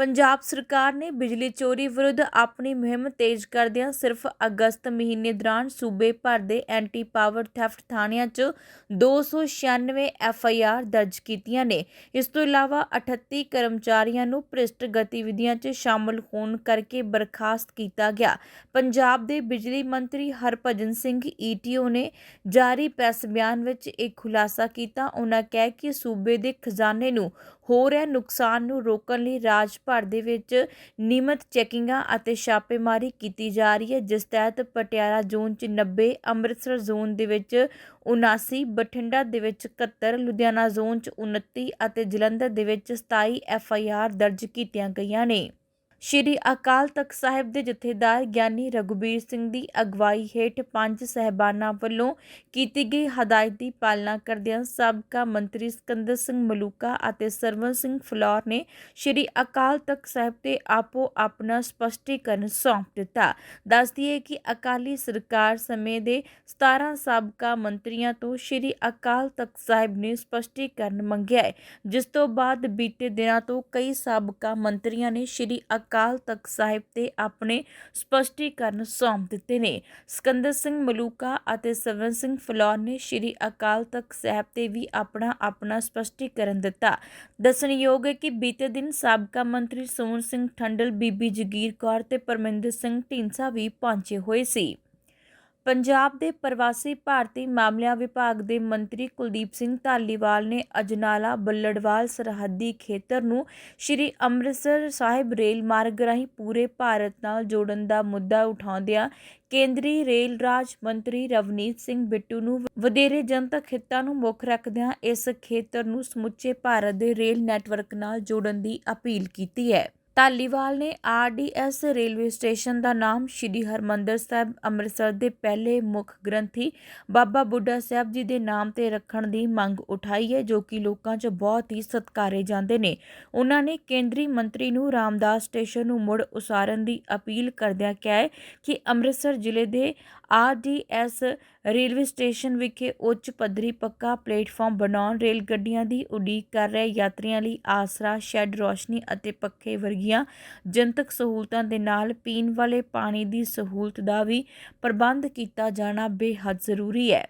ਪੰਜਾਬ ਸਰਕਾਰ ਨੇ ਬਿਜਲੀ ਚੋਰੀ ਵਿਰੁੱਧ ਆਪਣੀ ਮੁਹਿੰਮ ਤੇਜ਼ ਕਰਦਿਆਂ ਸਿਰਫ ਅਗਸਤ ਮਹੀਨੇ ਦੌਰਾਨ ਸੂਬੇ ਭਰ ਦੇ ਐਂਟੀ ਪਾਵਰ ਥੈਫਟ ਥਾਣਿਆਂ 'ਚ 296 ਆਰ ਦਰਜ ਕੀਤੀਆਂ ਨੇ। ਇਸ ਤੋਂ ਇਲਾਵਾ 38 ਕਰਮਚਾਰੀਆਂ ਨੂੰ ਭ੍ਰਿਸ਼ਟ ਗਤੀਵਿਧੀਆਂ 'ਚ ਸ਼ਾਮਲ ਹੋਣ ਕਰਕੇ ਬਰਖਾਸਤ ਕੀਤਾ ਗਿਆ। ਪੰਜਾਬ ਦੇ ਬਿਜਲੀ ਮੰਤਰੀ ਹਰਭਜਨ ਸਿੰਘ ਈਟੀਓ ਨੇ ਜਾਰੀ ਪ੍ਰੈਸ ਬਿਆਨ ਵਿੱਚ ਇਹ ਖੁਲਾਸਾ ਕੀਤਾ। ਉਹਨਾਂ ਕਿਹਾ ਕਿ ਸੂਬੇ ਦੇ ਖਜ਼ਾਨੇ ਨੂੰ ਹੋ ਰਹੇ ਨੁਕਸਾਨ ਨੂੰ ਰੋਕਣ ਲਈ ਰਾਜ ਭਰ ਦੇ ਵਿੱਚ ਨਿਯਮਤ ਚੈਕਿੰਗਾਂ ਅਤੇ ਛਾਪੇਮਾਰੀ ਕੀਤੀ ਜਾ ਰਹੀ ਹੈ, ਜਿਸ ਤਹਿਤ ਪਟਿਆਲਾ ਜ਼ੋਨ 'ਚ 90 ਅੰਮ੍ਰਿਤਸਰ ਜ਼ੋਨ ਦੇ ਵਿੱਚ 79 ਬਠਿੰਡਾ ਦੇ ਵਿੱਚ 71 ਲੁਧਿਆਣਾ ਜ਼ੋਨ 'ਚ 29 ਅਤੇ ਜਲੰਧਰ ਦੇ ਵਿੱਚ 27 ਐਫ ਆਈ ਆਰ ਦਰਜ ਕੀਤੀਆਂ ਗਈਆਂ ਨੇ। ਸ਼੍ਰੀ ਅਕਾਲ ਤਖਤ ਸਾਹਿਬ ਦੇ ਜਥੇਦਾਰ ਗਿਆਨੀ ਰਘੁਬੀਰ ਸਿੰਘ ਦੀ ਅਗਵਾਈ ਹੇਠ ਪੰਜ ਸਹਿਬਾਨਾਂ ਵੱਲੋਂ ਕੀਤੀ ਗਈ ਹਦਾਇਤ ਦੀ ਪਾਲਣਾ ਕਰਦਿਆਂ ਸਾਬਕਾ ਮੰਤਰੀ ਸਿਕੰਦਰ ਸਿੰਘ ਮਲੂਕਾ ਅਤੇ ਸਰਵਨ ਸਿੰਘ ਫਲੌਰ ਨੇ ਸ਼੍ਰੀ ਅਕਾਲ ਤਖਤ ਸਾਹਿਬ ਤੇ ਆਪੋ ਆਪਣਾ ਸਪਸ਼ਟੀਕਰਨ ਸੌਂਪ ਦਿੱਤਾ। ਦੱਸਦੀ ਹੈ ਕਿ ਅਕਾਲੀ ਸਰਕਾਰ ਸਮੇਂ ਦੇ 17 ਸਾਬਕਾ ਮੰਤਰੀਆਂ ਤੋਂ ਸ਼੍ਰੀ ਅਕਾਲ ਤਖਤ ਸਾਹਿਬ ਨੇ ਸਪਸ਼ਟੀਕਰਨ ਮੰਗਿਆ ਹੈ, ਜਿਸ ਤੋਂ ਬਾਅਦ ਬੀਤੇ ਦਿਨਾਂ ਤੋਂ ਕਈ ਸਾਬਕਾ ਮੰਤਰੀਆਂ ਨੇ ਸ਼੍ਰੀ ਅਕਾਲ ਤਖਤ ਸਾਹਿਬ ਤੇ ਆਪਣੇ ਸਪਸ਼ਟੀਕਰਨ ਸੌਂਪ ਦਿੱਤੇ ਨੇ। ਸਿਕੰਦਰ ਸਿੰਘ ਮਲੂਕਾ ਅਤੇ ਸਵਰਨ ਸਿੰਘ ਫਲੌਰ ਨੇ ਸ਼੍ਰੀ ਅਕਾਲ ਤਖਤ ਸਾਹਿਬ ਤੇ ਵੀ ਆਪਣਾ ਆਪਣਾ ਸਪਸ਼ਟੀਕਰਨ ਦਿੱਤਾ। ਦੱਸਣਯੋਗ ਹੈ ਕਿ ਬੀਤੇ ਦਿਨ ਸਾਬਕਾ ਮੰਤਰੀ ਸੋਹਣ ਸਿੰਘ ਠੰਡਲ, ਬੀਬੀ ਜਗੀਰ ਕੌਰ ਤੇ ਪਰਮਿੰਦਰ ਸਿੰਘ ਢੀਂਡਸਾ ਵੀ ਪਹੁੰਚੇ ਹੋਏ ਸੀ। ਪੰਜਾਬ ਦੇ ਪ੍ਰਵਾਸੀ ਭਾਰਤੀ ਮਾਮਲਿਆਂ ਵਿਭਾਗ ਦੇ ਮੰਤਰੀ ਕੁਲਦੀਪ ਸਿੰਘ ਧਾਲੀਵਾਲ ਨੇ ਅਜਨਾਲਾ ਬੱਲੜਵਾਲ ਸਰਹੱਦੀ ਖੇਤਰ ਨੂੰ ਸ਼੍ਰੀ ਅੰਮ੍ਰਿਤਸਰ ਸਾਹਿਬ ਰੇਲ ਮਾਰਗ ਰਾਹੀਂ ਪੂਰੇ ਭਾਰਤ ਨਾਲ ਜੋੜਨ ਦਾ ਮੁੱਦਾ ਉਠਾਉਂਦਿਆਂ ਕੇਂਦਰੀ ਰੇਲ ਰਾਜ ਮੰਤਰੀ ਰਵਨੀਤ ਸਿੰਘ ਬਿੱਟੂ ਨੂੰ ਵਧੇਰੇ ਜਨਤਕ ਹਿੱਤਾਂ ਨੂੰ ਮੁੱਖ ਰੱਖਦਿਆਂ ਇਸ ਖੇਤਰ ਨੂੰ ਸਮੁੱਚੇ ਭਾਰਤ ਦੇ ਰੇਲ ਨੈਟਵਰਕ ਨਾਲ ਜੋੜਨ ਦੀ ਅਪੀਲ ਕੀਤੀ ਹੈ। ਧਾਲੀਵਾਲ ਨੇ ਆਰਡੀਐਸ ਰੇਲਵੇ ਸਟੇਸ਼ਨ ਦਾ ਨਾਮ ਸ਼੍ਰੀ ਹਰਮੰਦਰ ਸਾਹਿਬ ਅੰਮ੍ਰਿਤਸਰ ਦੇ ਪਹਿਲੇ ਮੁੱਖ ਗ੍ਰੰਥੀ ਬਾਬਾ ਬੁੱਢਾ ਸਾਹਿਬ ਜੀ ਦੇ ਨਾਮ ਤੇ ਰੱਖਣ ਦੀ ਮੰਗ ਉਠਾਈ ਹੈ, ਜੋ ਕਿ ਲੋਕਾਂ 'ਚ ਬਹੁਤ ਹੀ ਸਤਿਕਾਰੇ ਜਾਂਦੇ ਨੇ। ਉਹਨਾਂ ਨੇ ਕੇਂਦਰੀ ਮੰਤਰੀ ਨੂੰ ਰਾਮਦਾਸ ਸਟੇਸ਼ਨ ਨੂੰ ਮੁੜ ਉਸਾਰਨ ਦੀ ਅਪੀਲ ਕਰਦਿਆਂ ਕਿਹਾ ਹੈ ਕਿ ਅੰਮ੍ਰਿਤਸਰ ਜ਼ਿਲ੍ਹੇ ਦੇ ਆਰਡੀਐਸ ਰੇਲਵੇ ਸਟੇਸ਼ਨ ਵਿਖੇ ਉੱਚ ਪੱਧਰੀ ਪੱਕਾ ਪਲੇਟਫਾਰਮ ਬਣਾਉਣ ਰੇਲ ਗੱਡੀਆਂ ਦੀ ਉਡੀਕ ਕਰ ਰਹੇ ਯਾਤਰੀਆਂ ਲਈ ਆਸਰਾ, ਸ਼ੈੱਡ ਰੋਸ਼ਨੀ ਅਤੇ ਪੱਖੇ ਵਰਗੀਆਂ ਜਨਤਕ ਸਹੂਲਤਾਂ ਦੇ ਨਾਲ ਪੀਣ ਵਾਲੇ ਪਾਣੀ ਦੀ ਸਹੂਲਤ ਦਾ ਵੀ ਪ੍ਰਬੰਧ ਕੀਤਾ ਜਾਣਾ ਬੇਹੱਦ ਜ਼ਰੂਰੀ ਹੈ।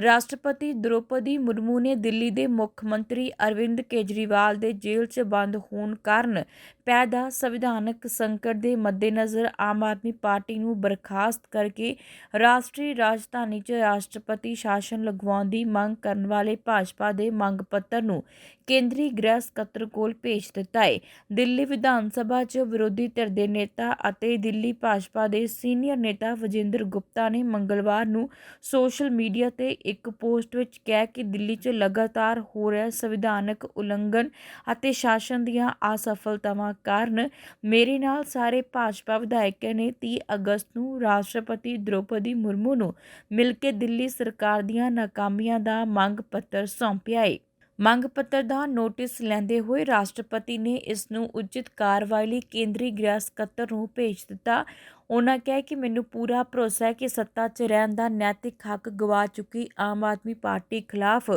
ਰਾਸ਼ਟਰਪਤੀ ਦ੍ਰੋਪਦੀ ਮੁਰਮੂ ਨੇ ਦਿੱਲੀ ਦੇ ਮੁੱਖ ਮੰਤਰੀ ਅਰਵਿੰਦ ਕੇਜਰੀਵਾਲ ਦੇ ਜੇਲ੍ਹ 'ਚ ਬੰਦ ਹੋਣ ਕਾਰਨ ਪੈਦਾ ਸੰਵਿਧਾਨਕ ਸੰਕਟ ਦੇ ਮੱਦੇਨਜ਼ਰ ਆਮ ਆਦਮੀ ਪਾਰਟੀ ਨੂੰ ਬਰਖਾਸਤ ਕਰਕੇ ਰਾਸ਼ਟਰੀ ਰਾਜਧਾਨੀ 'ਚ ਰਾਸ਼ਟਰਪਤੀ ਸ਼ਾਸਨ ਲਗਵਾਉਣ ਦੀ ਮੰਗ ਕਰਨ ਵਾਲੇ ਭਾਜਪਾ ਦੇ ਮੰਗ ਪੱਤਰ ਨੂੰ ਕੇਂਦਰੀ ਗ੍ਰਹਿ ਸਕੱਤਰ ਕੋਲ ਭੇਜ ਦਿੱਤਾ ਹੈ ਦਿੱਲੀ ਵਿਧਾਨ ਸਭਾ 'ਚ ਵਿਰੋਧੀ ਧਿਰ ਦੇ ਨੇਤਾ ਅਤੇ ਦਿੱਲੀ ਭਾਜਪਾ ਦੇ ਸੀਨੀਅਰ ਨੇਤਾ ਵਜਿੰਦਰ ਗੁਪਤਾ ਨੇ ਮੰਗਲਵਾਰ ਨੂੰ ਸੋਸ਼ਲ ਮੀਡੀਆ ਤੇ ਇੱਕ ਪੋਸਟ ਵਿੱਚ ਕਿਹਾ ਕਿ ਦਿੱਲੀ 'ਚ ਲਗਾਤਾਰ ਹੋ ਰਿਹਾ ਸੰਵਿਧਾਨਕ ਉਲੰਘਣ ਅਤੇ ਸ਼ਾਸਨ ਦੀਆਂ ਅਸਫਲਤਾਵਾਂ ਕਾਰਨ ਮੇਰੇ ਨਾਲ ਸਾਰੇ ਭਾਜਪਾ ਵਿਧਾਇਕਾਂ ਨੇ 30 ਅਗਸਤ ਨੂੰ ਰਾਸ਼ਟਰਪਤੀ ਦ੍ਰੋਪਦੀ ਮੁਰਮੂ ਨੂੰ ਮਿਲ ਕੇ ਦਿੱਲੀ ਸਰਕਾਰ ਦੀਆਂ ਨਾਕਾਮੀਆਂ ਦਾ ਮੰਗ ਪੱਤਰ ਸੌਂਪਿਆ ਹੈ ਮੰਗ ਪੱਤਰ ਦਾ ਨੋਟਿਸ ਲੈਂਦੇ ਹੋਏ ਰਾਸ਼ਟਰਪਤੀ ਨੇ ਇਸ ਨੂੰ ਉਚਿਤ ਕਾਰਵਾਈ ਲਈ ਕੇਂਦਰੀ ਗ੍ਰਹਿ ਸਕੱਤਰ ਨੂੰ ਭੇਜ ਦਿੱਤਾ। ਉਹਨਾਂ ਕਿਹਾ ਕਿ ਮੈਨੂੰ ਪੂਰਾ ਭਰੋਸਾ ਹੈ ਕਿ ਸੱਤਾ 'ਚ ਰਹਿਣ ਦਾ ਨੈਤਿਕ ਹੱਕ ਗਵਾ ਚੁੱਕੀ ਆਮ ਆਦਮੀ ਪਾਰਟੀ ਖਿਲਾਫ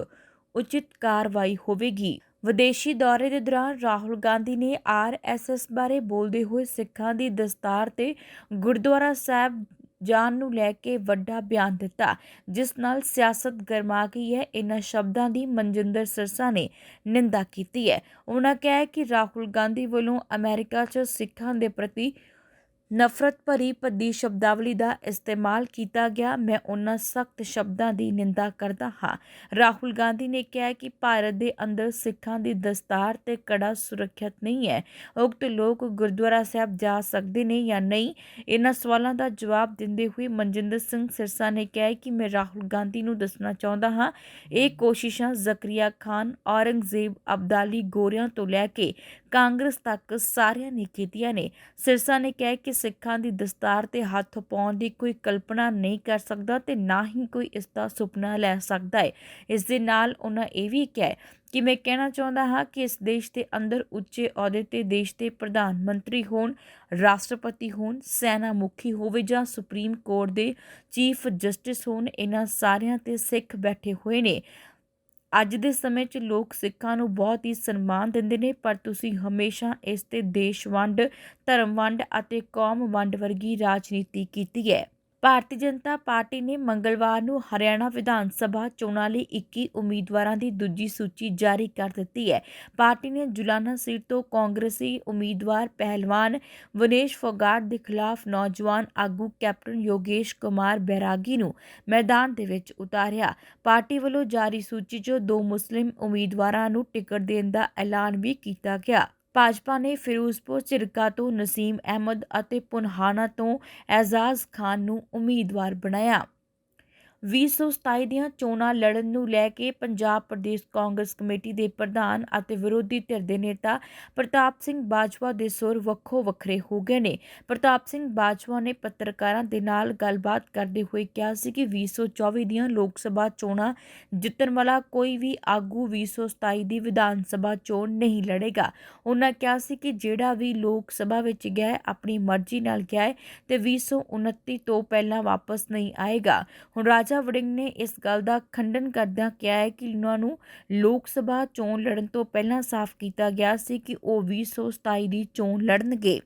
ਉਚਿਤ ਕਾਰਵਾਈ ਹੋਵੇਗੀ। ਵਿਦੇਸ਼ੀ ਦੌਰੇ ਦੇ ਦੌਰਾਨ ਰਾਹੁਲ ਗਾਂਧੀ ਨੇ ਆਰਐਸਐਸ ਬਾਰੇ ਬੋਲਦੇ ਹੋਏ ਸਿੱਖਾਂ ਦੀ ਦਸਤਾਰ ਤੇ ਗੁਰਦੁਆਰਾ ਸਾਹਿਬ ਜਾਣ ਨੂੰ ਲੈ ਕੇ ਵੱਡਾ ਬਿਆਨ ਦਿੱਤਾ, ਜਿਸ ਨਾਲ ਸਿਆਸਤ ਗਰਮਾ ਗਈ ਹੈ। ਇਹਨਾਂ ਸ਼ਬਦਾਂ ਦੀ ਮਨਜਿੰਦਰ ਸਿਰਸਾ ਨੇ ਨਿੰਦਾ ਕੀਤੀ ਹੈ। ਉਹਨਾਂ ਕਿਹਾ ਕਿ ਰਾਹੁਲ ਗਾਂਧੀ ਵੱਲੋਂ ਅਮਰੀਕਾ 'ਚ ਸਿੱਖਾਂ ਦੇ ਪ੍ਰਤੀ ਨਫ਼ਰਤ ਭਰੀ ਭੱਦੀ ਸ਼ਬਦਾਵਲੀ ਦਾ ਇਸਤੇਮਾਲ ਕੀਤਾ ਗਿਆ। ਮੈਂ ਉਹਨਾਂ ਸਖਤ ਸ਼ਬਦਾਂ ਦੀ ਨਿੰਦਾ ਕਰਦਾ ਹਾਂ। ਰਾਹੁਲ ਗਾਂਧੀ ਨੇ ਕਿਹਾ ਕਿ ਭਾਰਤ ਦੇ ਅੰਦਰ ਸਿੱਖਾਂ ਦੀ ਦਸਤਾਰ ਤੇ ਕੜਾ ਸੁਰੱਖਿਅਤ ਨਹੀਂ ਹੈ। ਉਕਤ ਲੋਕ ਗੁਰਦੁਆਰਾ ਸਾਹਿਬ ਜਾ ਸਕਦੇ ਨੇ ਜਾਂ ਨਹੀਂ? ਇਹਨਾਂ ਸਵਾਲਾਂ ਦਾ ਜਵਾਬ ਦਿੰਦੇ ਹੋਏ ਮਨਜਿੰਦਰ ਸਿੰਘ ਸਿਰਸਾ ਨੇ ਕਿਹਾ ਕਿ ਮੈਂ ਰਾਹੁਲ ਗਾਂਧੀ ਨੂੰ ਦੱਸਣਾ ਚਾਹੁੰਦਾ ਹਾਂ। ਇਹ ਕੋਸ਼ਿਸ਼ਾਂ ਜ਼ਕਰੀਆ ਖਾਨ, ਔਰੰਗਜ਼ੇਬ ਅਬਦਾਲੀ ਗੋਰਿਆਂ ਤੋਂ ਲੈ ਕੇ ਕਾਂਗਰਸ ਤੱਕ ਸਾਰਿਆਂ ਨੇ ਕੀਤੀਆਂ ਨੇ। ਸਿਰਸਾ ਨੇ ਕਿਹਾ ਕਿ ਸਿੱਖਾਂ ਦੀ ਦਸਤਾਰ ਤੇ ਹੱਥ ਪਾਉਣ ਦੀ ਕੋਈ ਕਲਪਨਾ ਨਹੀਂ ਕਰ ਸਕਦਾ ਤੇ ਨਾ ਹੀ ਕੋਈ ਇਸ ਦਾ ਸੁਪਨਾ ਲੈ ਸਕਦਾ ਹੈ ਇਸ ਦੇ ਨਾਲ ਉਹਨਾਂ ਇਹ ਵੀ ਕਿਹਾ ਕਿ ਮੈਂ ਕਹਿਣਾ ਚਾਹੁੰਦਾ ਹਾਂ ਕਿ ਇਸ ਦੇਸ਼ ਦੇ ਅੰਦਰ ਉੱਚੇ ਅਹੁਦੇ ਤੇ ਦੇਸ਼ ਦੇ ਪ੍ਰਧਾਨ ਮੰਤਰੀ ਹੋਣ, ਰਾਸ਼ਟਰਪਤੀ ਹੋਣ ਸੈਨਾ ਮੁਖੀ ਹੋਵੇ ਜਾਂ ਸੁਪਰੀਮ ਕੋਰਟ ਦੇ ਚੀਫ ਜਸਟਿਸ ਹੋਣ ਇਹਨਾਂ ਸਾਰਿਆਂ ਤੇ ਸਿੱਖ ਬੈਠੇ ਹੋਏ ਨੇ। ਅੱਜ ਦੇ ਸਮੇਂ 'ਚ ਲੋਕ ਸਿੱਖਾਂ ਨੂੰ ਬਹੁਤ ਹੀ ਸਨਮਾਨ ਦਿੰਦੇ ਨੇ, ਪਰ ਤੁਸੀਂ ਹਮੇਸ਼ਾ ਇਸ ਤੇ ਦੇਸ਼ ਵੰਡ, ਧਰਮ ਵੰਡ ਅਤੇ ਕੌਮ ਵੰਡ ਵਰਗੀ ਰਾਜਨੀਤੀ ਕੀਤੀ ਹੈ। ਭਾਰਤੀ ਜਨਤਾ ਪਾਰਟੀ ਨੇ ਮੰਗਲਵਾਰ ਨੂੰ ਹਰਿਆਣਾ ਵਿਧਾਨ ਸਭਾ ਚੋਣਾਂ ਲਈ 21 ਉਮੀਦਵਾਰਾਂ ਦੀ ਦੂਜੀ ਸੂਚੀ ਜਾਰੀ ਕਰ ਦਿੱਤੀ ਹੈ। ਪਾਰਟੀ ਨੇ ਜੁਲਾਨਾ ਸੀਟ ਤੋਂ ਕਾਂਗਰਸੀ ਉਮੀਦਵਾਰ ਪਹਿਲਵਾਨ ਵਨੇਸ਼ ਫੋਗਾਟ ਦੇ ਖਿਲਾਫ ਨੌਜਵਾਨ ਆਗੂ ਕੈਪਟਨ ਯੋਗੇਸ਼ ਕੁਮਾਰ ਬੈਰਾਗੀ ਨੂੰ ਮੈਦਾਨ ਦੇ ਵਿੱਚ ਉਤਾਰਿਆ। ਪਾਰਟੀ ਵੱਲੋਂ ਜਾਰੀ ਸੂਚੀ 'ਚ ਦੋ ਮੁਸਲਿਮ ਉਮੀਦਵਾਰਾਂ ਨੂੰ ਟਿਕਟ ਦੇਣ ਦਾ ਐਲਾਨ ਵੀ ਕੀਤਾ ਗਿਆ। ਭਾਜਪਾ ਨੇ ਫਿਰੋਜ਼ਪੁਰ, ਝਿਰਕਾ ਤੋਂ ਨਸੀਮ ਅਹਿਮਦ ਅਤੇ ਪੁਨਹਾਨਾ ਤੋਂ ਐਜ਼ਾਜ਼ ਖਾਨ ਨੂੰ ਉਮੀਦਵਾਰ ਬਣਾਇਆ। 2027 ਦੀਆਂ ਚੋਣਾਂ ਲੜਨ ਨੂੰ ਲੈ ਕੇ ਪੰਜਾਬ ਪ੍ਰਦੇਸ਼ ਕਾਂਗਰਸ ਕਮੇਟੀ ਦੇ ਪ੍ਰਧਾਨ ਅਤੇ ਵਿਰੋਧੀ ਧਿਰ ਦੇ ਨੇਤਾ ਪ੍ਰਤਾਪ ਸਿੰਘ ਬਾਜਵਾ ਦੇ ਸੁਰ ਵੱਖੋ ਵੱਖਰੇ ਹੋ ਗਏ ਨੇ। ਪ੍ਰਤਾਪ ਸਿੰਘ ਬਾਜਵਾ ਨੇ ਪੱਤਰਕਾਰਾਂ ਦੇ ਨਾਲ ਗੱਲਬਾਤ ਕਰਦੇ ਹੋਏ ਕਿਹਾ ਸੀ ਕਿ 2024 ਦੀਆਂ ਲੋਕ ਸਭਾ ਚੋਣਾਂ ਜਿੱਤਣ ਵਾਲਾ ਕੋਈ ਵੀ ਆਗੂ 2027 ਦੀ ਵਿਧਾਨ ਸਭਾ ਚੋਣ ਨਹੀਂ ਲੜੇਗਾ। ਉਹਨਾਂ ਕਿਹਾ ਸੀ ਕਿ ਜਿਹੜਾ ਵੀ ਲੋਕ ਸਭਾ ਵਿੱਚ ਗਿਆ ਆਪਣੀ ਮਰਜ਼ੀ ਨਾਲ ਗਿਆ ਹੈ ਤੇ 2029 ਤੋਂ ਪਹਿਲਾਂ ਵਾਪਸ ਨਹੀਂ ਆਏਗਾ। ਹੁਣ ਰਾਜ ਵੜਿੰਗ ਨੇ ਇਸ ਗੱਲ ਦਾ ਖੰਡਨ ਕਰਦਿਆਂ ਕਿਹਾ ਹੈ ਕਿ ਉਹਨਾਂ ਨੂੰ ਲੋਕ ਸਭਾ ਚੋਣ ਲੜਨ ਤੋਂ ਪਹਿਲਾਂ ਸਾਫ਼ ਕੀਤਾ ਗਿਆ ਸੀ ਕਿ ਉਹ 2027 ਦੀ ਚੋਣ ਲੜਨਗੇ।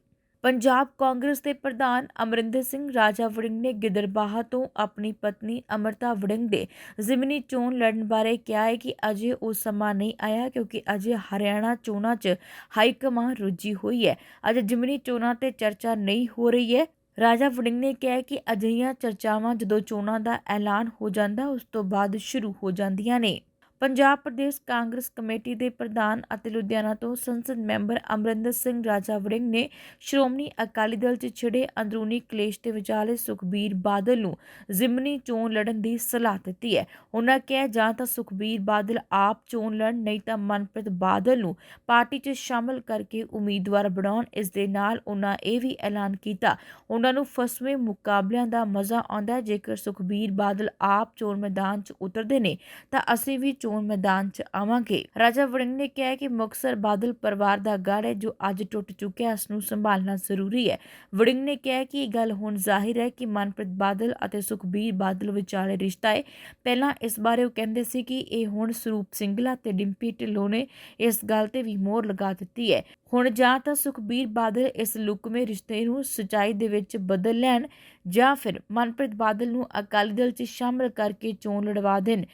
ਪੰਜਾਬ ਕਾਂਗਰਸ ਦੇ ਪ੍ਰਧਾਨ ਅਮਰਿੰਦਰ ਸਿੰਘ ਰਾਜਾ ਵੜਿੰਗ ਨੇ ਗਿੱਦੜਬਾਹਾ ਤੋਂ ਆਪਣੀ ਪਤਨੀ ਅਮਰਤਾ ਵੜਿੰਗ ਦੇ ਜ਼ਿਮਨੀ ਚੋਣ ਲੜਨ ਬਾਰੇ ਕਿਹਾ ਹੈ ਕਿ ਅਜੇ ਉਹ ਸਮਾਂ ਨਹੀਂ ਆਇਆ ਕਿਉਂਕਿ ਅਜੇ ਹਰਿਆਣਾ ਚੋਣਾਂ 'ਚ ਹਾਈ ਕਮਾਨ ਰੁੱਝੀ ਹੋਈ ਹੈ। ਅਜੇ ਜ਼ਿਮਨੀ ਚੋਣਾਂ ਤੇ ਚਰਚਾ ਨਹੀਂ ਹੋ ਰਹੀ ਹੈ। ਰਾਜਾ ਵੜਿੰਗ ਨੇ ਕਿਹਾ ਕਿ ਅਜਿਹੀਆਂ ਚਰਚਾਵਾਂ ਜਦੋਂ ਚੋਣਾਂ ਦਾ ਐਲਾਨ ਹੋ ਜਾਂਦਾ, ਉਸ ਤੋਂ ਬਾਅਦ ਸ਼ੁਰੂ ਹੋ ਜਾਂਦੀਆਂ ਨੇ। ਪੰਜਾਬ ਪ੍ਰਦੇਸ਼ ਕਾਂਗਰਸ ਕਮੇਟੀ ਦੇ ਪ੍ਰਧਾਨ ਅਤੇ ਲੁਧਿਆਣਾ ਤੋਂ ਸੰਸਦ ਮੈਂਬਰ ਅਮਰਿੰਦਰ ਸਿੰਘ ਰਾਜਾ ਵੜਿੰਗ ਨੇ ਸ਼੍ਰੋਮਣੀ ਅਕਾਲੀ ਦਲ 'ਚ ਛਿੜੇ ਅੰਦਰੂਨੀ ਕਲੇਸ਼ ਦੇ ਵਿਚਾਲੇ ਸੁਖਬੀਰ ਬਾਦਲ ਨੂੰ ਜ਼ਿਮਨੀ ਚੋਣ ਲੜਨ ਦੀ ਸਲਾਹ ਦਿੱਤੀ ਹੈ। ਉਹਨਾਂ ਕਿਹਾ, ਜਾਂ ਤਾਂ ਸੁਖਬੀਰ ਬਾਦਲ ਆਪ ਚੋਣ ਲੜਨ, ਨਹੀਂ ਤਾਂ ਮਨਪ੍ਰੀਤ ਬਾਦਲ ਨੂੰ ਪਾਰਟੀ 'ਚ ਸ਼ਾਮਲ ਕਰਕੇ ਉਮੀਦਵਾਰ ਬਣਾਉਣ। ਇਸ ਦੇ ਨਾਲ ਉਹਨਾਂ ਇਹ ਵੀ ਐਲਾਨ ਕੀਤਾ ਉਹਨਾਂ ਨੂੰ ਫਸਵੇਂ ਮੁਕਾਬਲਿਆਂ ਦਾ ਮਜ਼ਾ ਆਉਂਦਾ ਜੇਕਰ ਸੁਖਬੀਰ ਬਾਦਲ ਆਪ ਚੋਣ ਮੈਦਾਨ 'ਚ ਉਤਰਦੇ ਨੇ, ਤਾਂ ਅਸੀਂ ਵੀ ਚੋਣ ਮੈਦਾਨ 'ਚ ਆਵਾਂਗੇ। ਰਾਜਾ ਵੜਿੰਗ ਨੇ ਕਿਹਾ ਕਿ ਮੁਕਤਸਰ ਬਾਦਲ ਪਰਿਵਾਰ ਦਾ ਗੜ ਹੈ, ਜੋ ਅੱਜ ਟੁੱਟ ਚੁੱਕਿਆ ਇਸ ਨੂੰ ਸੰਭਾਲਣਾ ਜ਼ਰੂਰੀ ਹੈ। ਵੜਿੰਗ ਨੇ ਕਿਹਾ ਕਿ ਇਹ ਗੱਲ ਹੁਣ ਜ਼ਾਹਿਰ ਹੈ ਕਿ ਮਨਪ੍ਰੀਤ ਬਾਦਲ ਅਤੇ ਸੁਖਬੀਰ ਬਾਦਲ ਵਿਚਾਲੇ ਰਿਸ਼ਤਾ ਹੈ। ਪਹਿਲਾਂ ਇਸ ਬਾਰੇ ਉਹ ਕਹਿੰਦੇ ਸੀ ਕਿ ਇਹ ਹੁਣ ਸਰੂਪ ਸਿੰਗਲਾ ਤੇ ਡਿੰਪੀ ਢਿੱਲੋਂ ਨੇ ਇਸ ਗੱਲ ਤੇ ਵੀ ਮੋਹਰ ਲਗਾ ਦਿੱਤੀ ਹੈ। ਹੁਣ ਜਾਂ ਤਾਂ ਸੁਖਬੀਰ ਬਾਦਲ ਇਸ ਲੁਕਵੇਂ ਰਿਸ਼ਤੇ ਨੂੰ ਸਚਾਈ ਦੇ ਵਿੱਚ ਬਦਲ ਲੈਣ ਜਾਂ ਫਿਰ ਮਨਪ੍ਰੀਤ ਬਾਦਲ ਨੂੰ ਅਕਾਲੀ ਦਲ 'ਚ ਸ਼ਾਮਲ ਕਰਕੇ ਚੋਣ ਲੜਵਾ ਦੇਣ।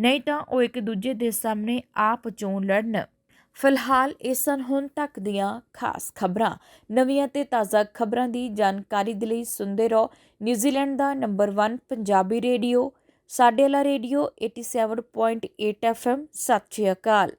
ਨਹੀਂ ਤਾਂ ਉਹ ਇੱਕ ਦੂਜੇ ਦੇ ਸਾਹਮਣੇ ਆਪ ਚੋਣ ਲੜਨ। ਫਿਲਹਾਲ ਇਹ ਸਨ ਹੁਣ ਤੱਕ ਦੀਆਂ ਖਾਸ ਖਬਰਾਂ। ਨਵੀਆਂ ਤੇ ਤਾਜ਼ਾ ਖਬਰਾਂ ਦੀ ਜਾਣਕਾਰੀ ਦੇ ਲਈ ਸੁਣਦੇ ਰਹੋ। ਨਿਊਜ਼ੀਲੈਂਡ ਦਾ ਨੰਬਰ 1 ਪੰਜਾਬੀ ਰੇਡੀਓ, ਸਾਡੇ ਵਾਲਾ ਰੇਡੀਓ 87.8 FM ਸਤਿ ਸ਼੍ਰੀ ਅਕਾਲ।